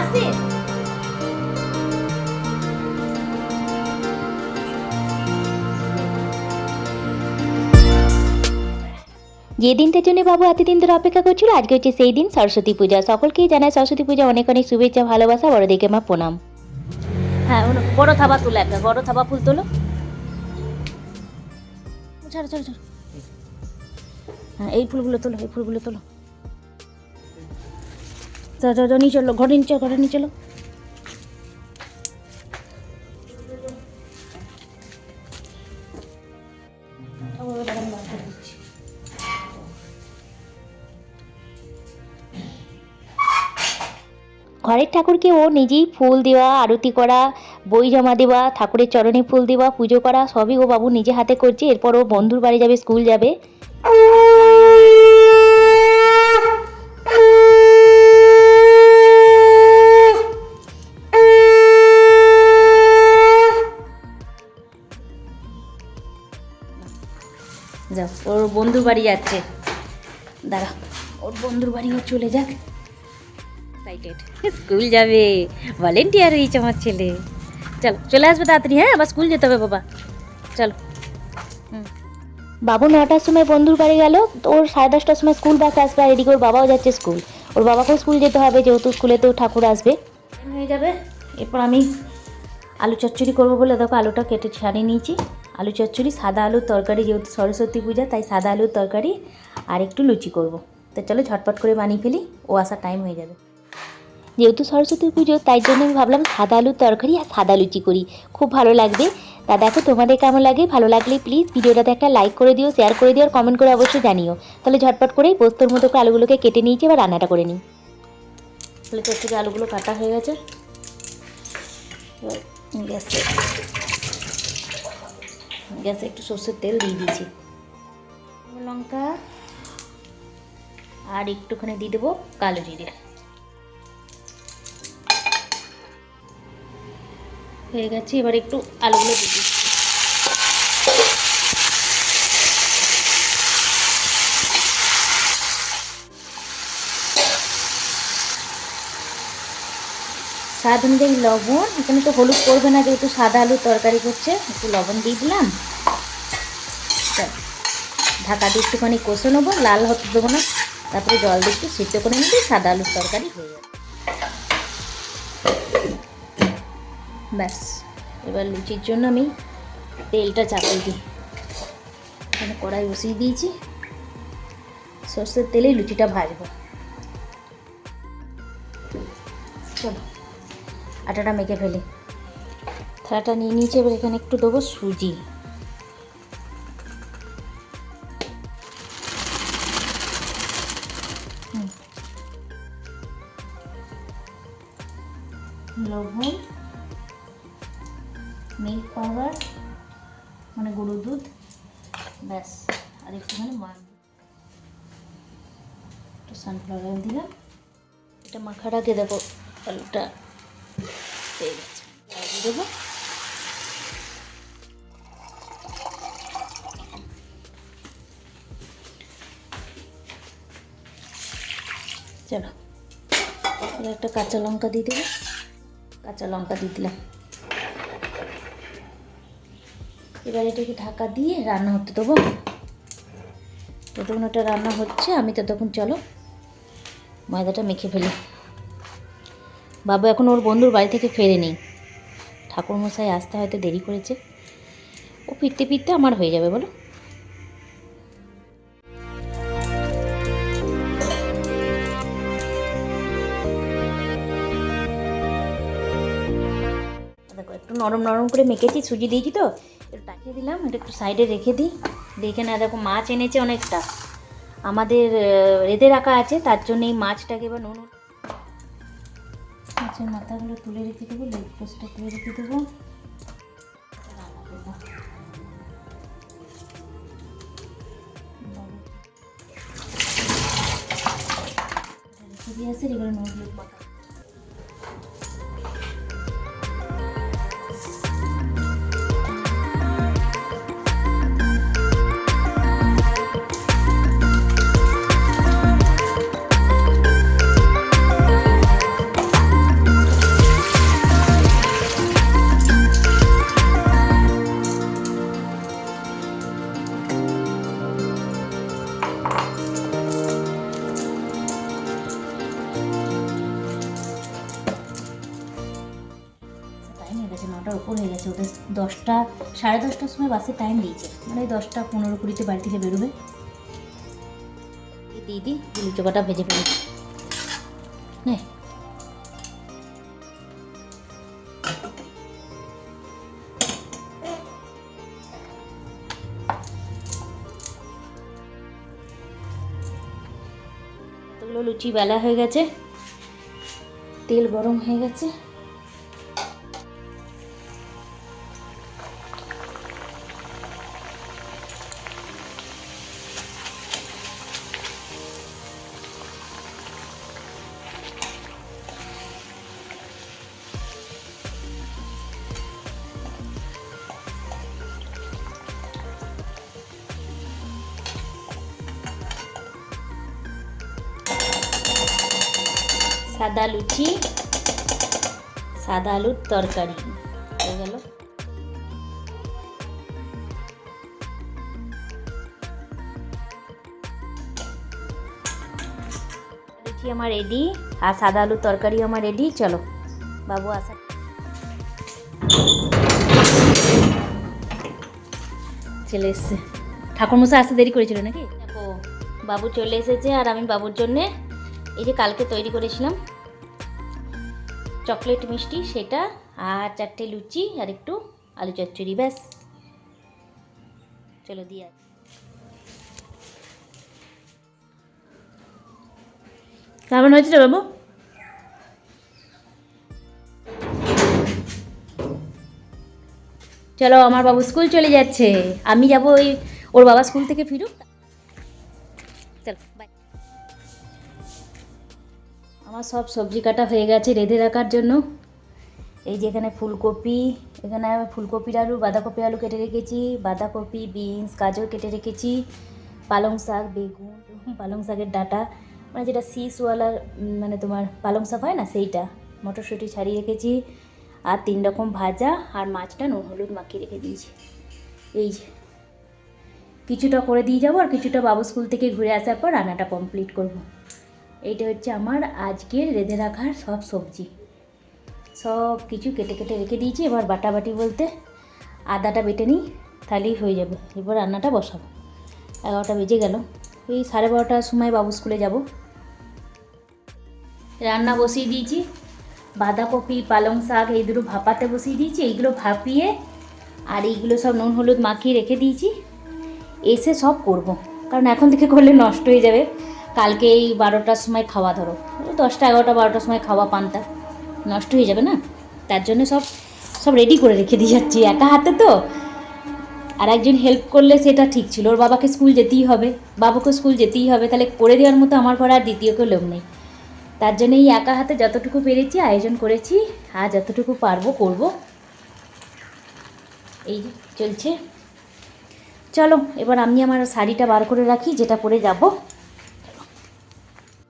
আসছে যে দিনটার জন্য বাবু এতদিন ধরে অপেক্ষা করছিল আজকে হচ্ছে সেই দিন সরস্বতী পূজা। সকলকেই জানায় সরস্বতী পূজা অনেক অনেক শুভেচ্ছা ভালোবাসা বড়দিকে মা প্রণাম। হ্যাঁ বড় থাবা তোলো একটা বড় থাবা ফুল তোলো। ছাড়ো ছাড়ো ছাড়ো। হ্যাঁ এই ফুলগুলো তোলো এই ফুলগুলো তোলো। চলো, ঘরে নিয়ে চলো, ঘরে চলো। ঘরের ঠাকুরকে ও নিজেই ফুল দেওয়া, আরতি করা, বই জমা দেওয়া, ঠাকুরের চরণে ফুল দেওয়া, পুজো করা, সবই ও বাবু নিজে হাতে করছে। এরপর ও বন্ধুর বাড়ি যাবে, স্কুল যাবে। যাও ওর বন্ধুর বাড়ি যাচ্ছে। দাঁড়া ওর বন্ধুর বাড়ি ও চলে যাক। এক্সাইটেড স্কুল যাবে ভলেন্টিয়ার হয়েছে আমার ছেলে। চলো চলে আসবে তাড়াতাড়ি হ্যাঁ আবার স্কুল যেতে হবে বাবা। চলো। বাবু নটার সময় বন্ধুর বাড়ি গেল তো ওর সাড়ে দশটার সময় স্কুল বাস আসবে আর এদিকে ওর বাবাও যাচ্ছে স্কুল। ওর বাবাকেও স্কুল যেতে হবে যেহেতু স্কুলে তো ঠাকুর আসবে। হয়ে যাবে। এরপর আমি আলু চচ্চড়ি করব বলে দেখো আলুটা কেটে ছাড়িয়ে নিয়েছি। আলু চচ্চড়ি, সাদা আলুর তরকারি যেহেতু সরস্বতী পূজা, তাই সাদা আলুর তরকারি আর একটু লুচি করব। তো চলো ঝটপট করে বানিয়ে ফেলি, ও আসার টাইম হয়ে যাবে। যেহেতু সরস্বতী পুজো, তাই জন্য আমি ভাবলাম সাদা আলুর তরকারি আর সাদা লুচি করি। খুব ভালো লাগবে। তা দেখো তোমাদের কেমন লাগে? ভালো লাগলে প্লিজ ভিডিওটাতে একটা লাইক করে দিও শেয়ার করে দিও, আর কমেন্ট করে অবশ্যই জানিও। তাহলে ঝটপট করেই পোস্তর মতো করে আলুগুলোকে কেটে নিয়েছি, এবার রান্নাটা করে নিই। তাহলে তোর থেকে আলুগুলো কাটা হয়ে গেছে। গ্যাসে একটু সর্ষের তেল দিয়ে দিয়েছি। লঙ্কা। আর একটুখানি দিয়ে দেবো কালো জিরে। হয়ে গেছে এবার একটু আলুগুলো দিয়ে দিই স্বাদ অনুযায়ী লবণ, এখানে তো হলুদ করবে না যেহেতু সাদা আলুর তরকারি করছে একটু লবণ দিয়ে দিলাম। ঢাকা দিয়ে একটুখানি কষে নেব, লাল হতে দেবো না। তারপরে জল দিয়ে একটু সিদ্ধ করে নিলে সাদা আলুর তরকারি হয়ে যাবে ব্যাস, এবার লুচির জন্য আমি তেলটা চাপিয়ে দিই। এখানে কড়াই বসিয়ে দিয়েছি। সর্ষের তেলেই লুচিটা ভাজবো। চলো। আটাটা মেখে ফেলি। থালাটা নিয়ে নিয়েছি, এবার এখানে একটু দেবো সুজি। লবণ মিল্ক পাউডার মানে গরুর দুধ, ব্যাস, আর একটুখানি মান একটু সানফ্লাওয়ার দিলাম। এটা মাখার আগে দেখো আলুটা। হয়ে গেছে দেবো। চলো একটা কাঁচা লঙ্কা দিয়ে দেবো। কাঁচা লঙ্কা দিয়ে দিলাম। এবার এটাকে ঢাকা দিয়ে রান্না হতে দেবো। যতক্ষণ ওটা রান্না হচ্ছে, আমি ততক্ষণ চলো ময়দাটা মেখে ফেলি। বাবা এখন ওর বন্ধুর বাড়ি থেকে ফেরে নেই। ঠাকুরমশাই আসতে হয়তো দেরি করেছে। ও ফিরতে ফিরতে আমার হয়ে যাবে, বলো। একটু নরম নরম করে মেখেছি, সুজি দিয়েছি তো। একটু টাকিয়ে দিলাম, এটা একটু সাইডে রেখে দিই। দেখে না দেখো, মাছ এনেছে অনেকটা। আমাদের রেঁধে রাখা আছে, তার জন্য এই মাছটাকে এবার নুন মাছের মাথাগুলো তুলে রেখে দেবো, লেগ পোস্টটা তুলে রেখে দেবো। রেখে দিয়ে আসে এবার নুন হয়ে গেছে। ওদের দশটা, সাড়ে দশটার সময় বাসে টাইম দিয়েছে। মানে দশটা পনেরো কুড়িতে বাড়ি থেকে বেরোবে। দিদি গুলি চোপাটা ভেজে ফেলেছি নে। লুচি বেলা হয়ে গেছে। তেল গরম হয়ে গেছে। সাদা লুচি, সাদা আলুর তরকারি। হয়ে গেল। লুচি আমার রেডি আর সাদা আলুর তরকারি আমার রেডি চলো, বাবু আসা। চলে এসছে। ঠাকুরমশাই আসতে দেরি করেছিল নাকি? দেখো, বাবু চলে এসেছে আর আমি বাবুর জন্যে এই যে কালকে তৈরি করেছিলাম। চকলেট মিষ্টি, সেটা আর চারটে লুচি আর একটু আলু চচ্চড়ি, ব্যাস। চলো, দিয়ে। কেমন হয়েছে রে বাবু? চলো, আমার বাবু স্কুল চলে যাচ্ছে। আমি যাব ওই ওর বাবা স্কুল থেকে ফিরুক আমার সব সবজি কাটা হয়ে গেছে রেঁধে রাখার জন্য এই যে এখানে ফুলকপি এখানে আমি ফুলকপির আলু বাঁধাকপি আলু কেটে রেখেছি বাঁধাকপি বিনস গাজর কেটে রেখেছি পালং শাক বেগুন পালং শাকের ডাটা মানে যেটা উম, মানে তোমার পালং শাক হয় না সেইটা মটরশুঁটি ছাড়িয়ে রেখেছি আর তিন রকম ভাজা আর মাছটা নুন হলুদ মাখিয়ে রেখে দিয়েছি এই যে কিছুটা করে দিয়ে যাব আর কিছুটা বাবু স্কুল থেকে ঘুরে আসার পর রান্নাটা কমপ্লিট করব। এইটা হচ্ছে আমার আজকের রেঁধে রাখার সব সবজি। সব কিছু কেটে কেটে রেখে দিয়েছি, এবার বাটাবাটি বলতে আদাটা বেটে নিই, তাহলেই হয়ে যাবে। এবার রান্নাটা বসাবো। এগারোটা বেজে গেল। এই সাড়ে বারোটার সময় বাবু স্কুলে যাব। রান্না বসিয়ে দিয়েছি। বাঁধাকপি, পালং শাক, এই দুটো ভাপাতে বসিয়ে দিয়েছি। এইগুলো ভাপিয়ে আর এইগুলো সব নুন, হলুদ মাখিয়ে রেখে দিয়েছি। এসে সব করব। কারণ এখন থেকে করলে নষ্ট হয়ে যাবে। কালকে এই বারোটার সময় খাওয়া ধরো। দশটা, এগারোটা, বারোটার সময় খাওয়া পান্তা। নষ্ট হয়ে যাবে না? তার জন্য সব সব রেডি করে রেখে দিয়ে যাচ্ছি। একা হাতে তো। আর একজন হেল্প করলে সেটা ঠিক ছিল। ওর বাবাকে স্কুল যেতেই হবে। বাবুকে স্কুল যেতেই হবে। তাহলে করে দেওয়ার মতো আমার ঘরে আর দ্বিতীয় কেউ লোক নেই। তার জন্য এই একা হাতে যতটুকু পেরেছি, আয়োজন করেছি। আর যতটুকু পারব, করব। এই চলছে। চলো, এবার আমি আমার শাড়িটা বার করে রাখি, যেটা পরে যাব।